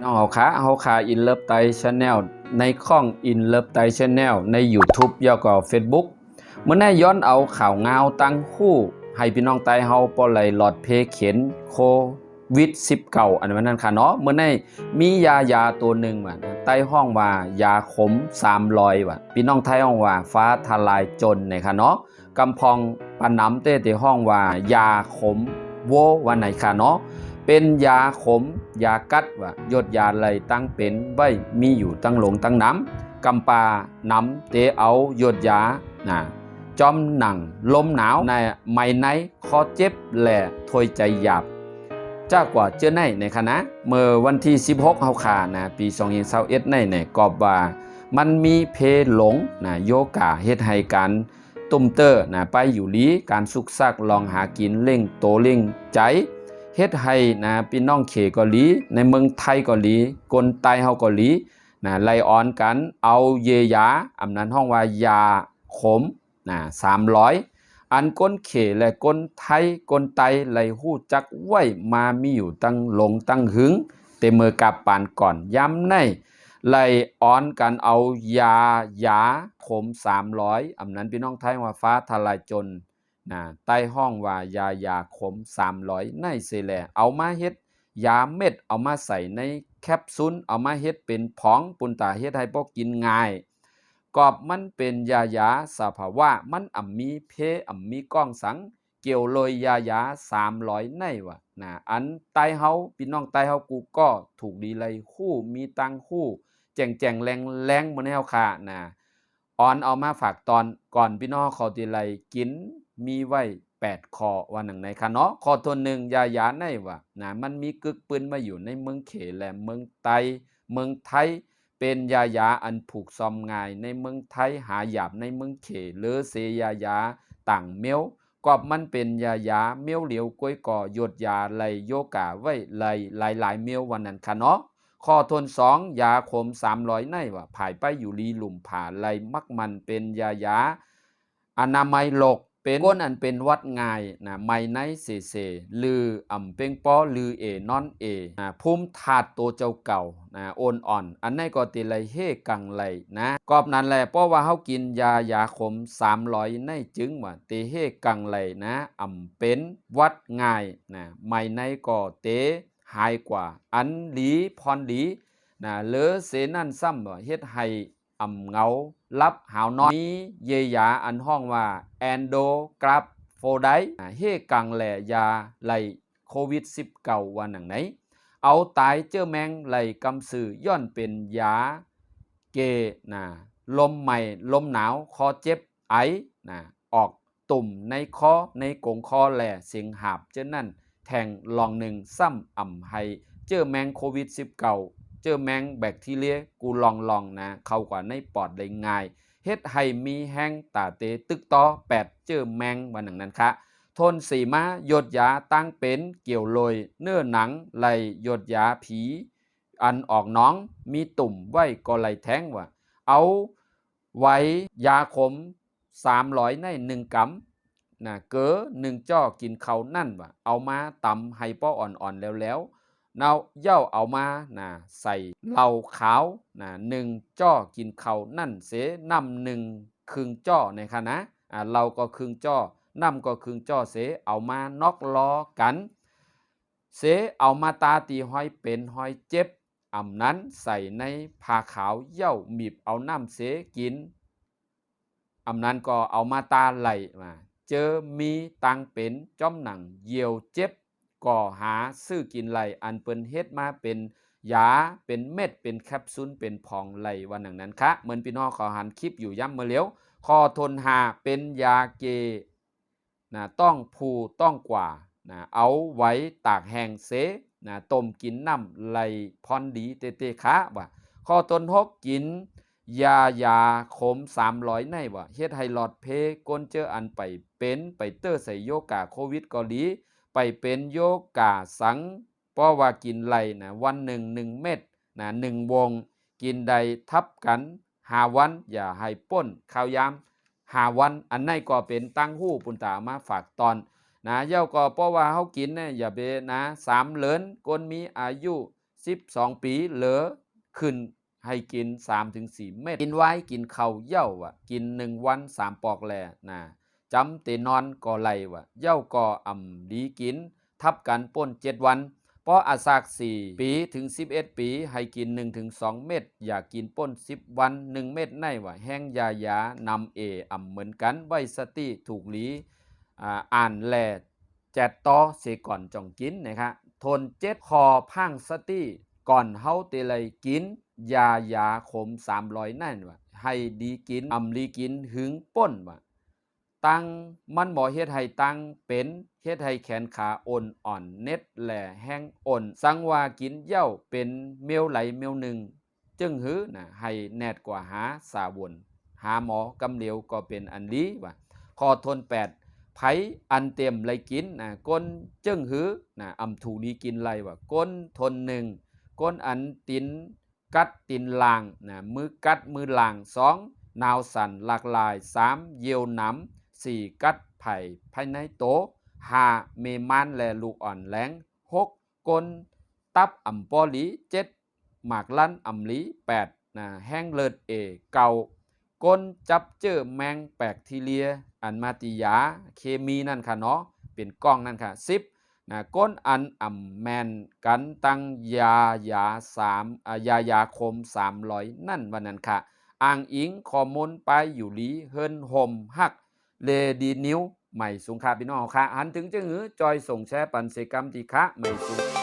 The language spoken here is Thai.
น้องเฮาขาเฮาขาอินเลิฟไตชาแนลในข้องอินเลิฟไตชาแนลใน YouTube แล้วก็ Facebook เมื่อได้ย้อนเอาข่าวงาวตั้งคู่ ให้พี่น้องไตเฮาปอไหลหลอดเพเข็นโควิด19อันนั้นค่ะเนาะเมื่อได้มียายาตัวหนึ่งว่าใต้ห้องว่ายาขม300ว่าพี่น้องไทยห้องว่าฟ้าทลายจนเนี่ยค่ะเนาะกำพองปนน้ำเต้ที่ห้องว่ายาขมโววันไหนค่ะเนาะ เป็นยาขม ยากัดว่ายดยาไหลตั้งเป็นไว้มีอยู่ตั้งหลงตั้งน้ำกำปาน้ำเตเอายดยานะจอมหนังลมหนาวในไม่ในคอเจ็บแหล่ถอยใจหยาบจ้ากว่าเจอในในคณะเมื่อวันที่ 16เฮาคานะปี2021ในในกอบว่า มันมีเพหลงนะโยกาเฮ็ดให้การตุ้มเตอร์นะไปอยู่ลีการสุกซักลองหากินเล่งโตเล่งใจ เฮ็ดให้นะพี่น้องเขเกาหลี ในเมืองไทยเกาหลีกนไตเฮาเกาหลีนะไล่ออนกันเอาเยยาอำนั้นห้องว่ายาขมนะ300อันก้นเขและก้นไทยก้นไตไล่ฮู้จักไว้มามีอยู่ตั้งลงตั้งหึง เตมือกับปานก่อนย้ำในไล่ออนกันเอายายาขม300อำนั้นพี่น้องไทยว่าฟ้าทลายจน นะใต้ห้องว่ายายาขม 300 ในเซแลเอามาเฮ็ด ยาเม็ดเอามาใส่ในแคปซูลเอามาเฮ็ดเป็นผองปุนตาเฮ็ดให้พวกกินง่าย กอบมันเป็นยายาสภาวะมันอ่ำมีเพอ่ำมีก้องสัง เกี่ยวโลยยายา 300 ในวะนะอันใต้เฮาพี่น้องใต้เฮากูก็ถูกดีเลยคู่มีตังคู่ แจงแจงแรงแรงบนแนวค่ะนะออนเอามาฝากตอนก่อนพี่น้องเขาตีไรกิน มีไว้8คอว่าหนังไหนคะเนาะคอตัวหนึ่งยายาในว่านะมันมีกึกปืนมาอยู่ในเมืองเขแหลมเมืองไต เมืองไทย เป็นยายาอันผูกซอมง่ายในเมืองไทยหาหยาบในเมืองเขหรือเสยายาต่างเมียวกอบมันเป็นยายาเมียวเหลียวก้อยก่อหยดยาไหลโยกาไว้ไหลหลายหลายเมียววันนั้นคะเนาะข้อทนสองยาขม300ในว่าผายไปอยู่ลีหลุมผ่าไหลมักมันเป็นยายาอนามัยโลก เป็นก้นอันเป็นวัดง่ายนะไม่ในเสเสลืออ่ำเป้งป้อลือเอนอนเอนะภูมิถาดโตเจ้าเก่านะโอนอ่อน อันในก็ติไลเฮกังไลนะกอบนั้นแหละเพราะว่าเฮากินยายาขม300ในจึงว่าเตเฮกังไลนะอ่ำเป็นวัดง่ายนะไม่ในก็เตหายกว่า อันหลีพรหลีนะเลอเสนั่นซ้ำว่าเฮ็ดให้ อ่ำเงา รับหาวน้อยมีเยยาอันห้องว่าแอนโดกราฟโฟไดเฮกังแหล่ยาไหลโควิด19วันหนังไหน เอาตายเจอแมงไหลกำสื่อย่อนเป็นยาเกนะลมใหม่ลมหนาวคอเจ็บไอนะออกตุ่มในคอในกงคอแหล่เสียงหาบเจ้านั่นแทงลองหนึ่งซ้ำอ่ำให้เจอแมงโควิด 19 เจอแมงแบคทีเรียกูลองลองนะ เข้ากว่าในปอดได้ง่ายเฮ็ดให้มีแห้งตาเตตึกต่อแปดเจอแมงวันหนังนั้นคะทนสีมาหยดยาตั้งเป็นเกี่ยวโรยเนื้อหนังไหลหยดยาผี อันออกน้องมีตุ่มไว้ก็ไหลแท้งว่าเอาไว้ยาขม300ในหนึ่งกำนะเก๋อหนึ่งจ้อกินเขานั่นว่าเอามาตำให้ป้ออ่อนๆแล้วๆ เนาเย่าเอามานะใส่เหล้าขาวนะหนึ่งจ้อกินเขานั่นเสนำหนึ่งครึ่งจ้อในคะนะอ่าเราก็ครึ่งจ้อนำก็ครึ่งจ้อเสเอามานอกล้อกัน เสเอามาตาตีห้อยเป็นห้อยเจ็บอ่ำนั้นใส่ในผ้าขาวเย่ามีบเอาน้ำเสกินอ่ำนั้นก็เอามาตาไหลมา เจอมีตังเป็นจ้อมหนังเยียวเจ็บ ก็หาซื้อกินไหลอันเปิ้นเฮ็ดมาเป็นยาเป็นเม็ดเป็นแคปซูลเป็นผองไหลวันหนังนั้นคะเหมือนพี่น้องขอหันคลิปอยู่ย้ำมื่อเลี้ยวคอทนหาเป็นยาเกนะต้องผูต้องกว่านะเอาไว้ตากแห้งเสนะต้มกินน้ำไหลพรดีเตเตคะว่าคอทนหกกินยายาขม300ในว่าเฮ็ดให้หลอดเพก้นเจออันไปเป็นไปเตอร์ใส่โยกาโควิดเกาหลี ไปเป็นโยกาสังเพราะว่ากินไหลนะวันหนึ่งหนึ่งเม็ดนะหนึ่งวง กินใดทับกันหาวันอย่าให้ป้นข้าวยามหาวันอันไหนก็เป็นตั้งหู้ปุนตามาฝากตอนนะเย้าก็เพราะว่าเขากินเนี่ยอย่าไปนะสามเหลินคนมีอายุ12 ปีเหลือขึ้นให้กิน 3-4 เม็ดกินไว้กินเขาเย้าว่ะกิน 1 วัน 3 ปอกแลนะ จำเตนอนก็ไหลวะเย้าก็อ่ำดีกิน ทับกันป่น7วันเพราะอาสาก4ปีถึง11ปี ให้กิน1-2เม็ดอย่ากินป่น10วัน1เม็ดในวะแห้งยายานำเออ่ำเหมือนกันไว้สติถูกหลีอ่านแลแจดต่อเสก่อนจ่องกินนะครับทนเจ็ดคอพังสติก่อนเฮาเตเลยกิน ยายาขม300นั่นว่าให้ดีกินอำลีกินหึงป้นว่า ตั้งมันบ่เฮ็ดให้ตั้งเป็นเฮ็ดให้แขนขาอ่อนอ่อนเน็ดแหล่แห้งอ่อนสังวากินเหย้าเป็นเมวไหลเมวหนึ่ง จึงหือนะให้แนดกว่าหาสาวนหาหมอกำเหลียวก็เป็นอันลีว่าคอทนแปดไผอันเต็มไรกินนะก้นจึงหือนะอำถูกดีกินไรว่าก้นทนหนึ่งก้นอันตินกัดตินลางนะมือกัดมือลางสองนาวสันหลากหลายสามเยียวหน้ำ สี่กัดไผ่ภายในโตะห้าเมมานและลูกอ่อนแหลงหกก้นตับอ่ำปอลีเจ็ดหมากลั่นอ่ำลีแปดนะแห้งเลิศเอเก่าก้นจับเจอแมงแบคทีเรีย อันมาติยาเคมีนั่นค่ะเนาะเป็นกล้องนั่นค่ะ10นะก้นอันอ่ำแมนกันตั้งยายา3อ่ายายาคม300นั่นวันนั้นค่ะอ้างอิงข้อมูลไปอยู่ลีเฮิรนห่มฮัก เลดีนิวใหม่สุงคาพี่น้องค่ะหันถึงจะหือจอยส่งแชร์ปันเสกรรมตีคะใหม่สุง